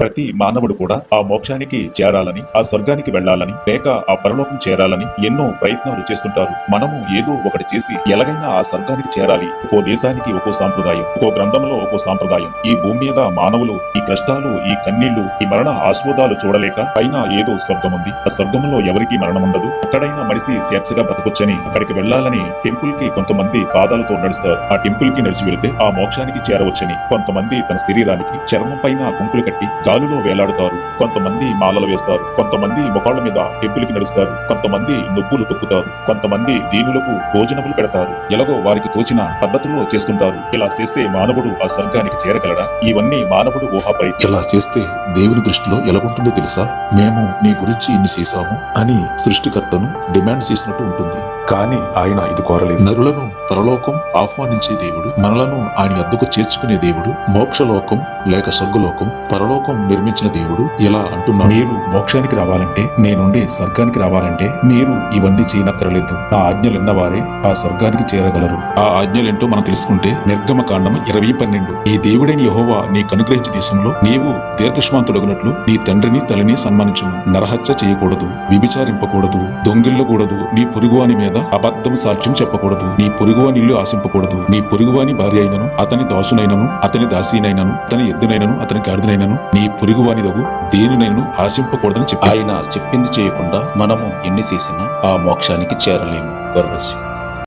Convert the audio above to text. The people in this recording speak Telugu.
ప్రతి మానవుడు కూడా ఆ మోక్షానికి చేరాలని ఆ స్వర్గానికి వెళ్ళాలని లేక ఆ పరలోకం చేరాలని ఎన్నో ప్రయత్నాలు చేస్తుంటారు. మనము ఏదో ఒకటి చేసి ఎలాగైనా ఆ స్వర్గానికి చేరాలి. ఒక్కో దేశానికి ఒక్కో సాంప్రదాయం ఒక్కో గ్రంథంలో ఒక్కో సాంప్రదాయం. ఈ భూమి మీద మానవులు ఈ కష్టాలు ఈ కన్నీళ్ళు ఈ మరణ ఆస్వాదాలు చూడలేక పైన ఏదో స్వర్గం ఉంది ఆ స్వర్గంలో ఎవరికీ మరణం ఉండదు అక్కడైనా మనిషి స్వేచ్ఛగా బతకొచ్చని అక్కడికి వెళ్ళాలని టెంపుల్కి కొంతమంది పాదాలతో నడుస్తారు. ఆ టెంపుల్కి నడిచి వెళితే ఆ మోక్షానికి చేరవచ్చని కొంతమంది తన శరీరానికి చర్మం పైన కుంకులు కట్టి గాలిలో వేలాడుతారు. కొంతమంది మాలలు వేస్తారు. కొంతమంది ముఖాళ్ళ మీద టెంపుల్కి నడుస్తారు. కొంతమంది నొప్పులు తొక్కుతారు. కొంతమంది దీనులకు భోజనములు పెడతారు. ఎలాగో వారికి తోచిన పద్ధతుల్లో చేస్తుంటారు. ఇలా చేస్తే మానవుడు ఆ స్వర్గానికి చేరగలడా? ఇవన్నీ మానవుడు ఊహాపై ఇలా చేస్తే దేవుని దృష్టిలో ఎలాగుంటుందో తెలుసా? మేము నీ గురించి ఇన్ని చేశాము అని సృష్టికర్తను డిమాండ్ చేసినట్టు ఉంటుంది. కానీ ఆయన ఇది కోరలేదు. నరులను పరలోకం ఆహ్వానించే దేవుడు మనలను ఆయన అద్దుకు చేర్చుకునే దేవుడు మోక్షలోకం లేక సగ్గులోకం పరలోకం నిర్మించిన దేవుడు ఇలా అంటున్నా మీరు మోక్షానికి రావాలంటే నేనుండే స్వర్గానికి రావాలంటే మీరు ఇవన్నీ చేయనక్కర్లేదు. నా ఆజ్ఞలు విన్నవారే ఆ స్వర్గానికి చేరగలరు. ఆ ఆజ్ఞలేంటో మనం తెలుసుకుంటే నిర్గమ కాండం ఇరవై పన్నెండు. ఈ దేవుడైన యహోవా నీకు అనుగ్రహించిన దేశంలో నీవు దీర్ఘశ్మాంతుడగినట్లు నీ తండ్రిని తల్లిని సన్మానించుము. నరహత్య చేయకూడదు విభిచారింపకూడదు దొంగిల్లకూడదు నీ పొరుగువాని మీద అబద్ధం సాక్ష్యం చెప్పకూడదు నీ పొరుగువాని ఇల్లు ఆశింపకూడదు నీ పొరుగువాని భార్య అయినను అతని దాసునైనను అతని దాసీనైనను అతని ఎద్దునైనను అతని గాడిదనైనను నీ పురుగు దగు దేనినైనను ఆశింపకూడదని చెప్పి ఆయన చెప్పింది చేయకుండా మనము ఎన్ని చేసినా ఆ మోక్షానికి చేరలేము. గొర్రెసి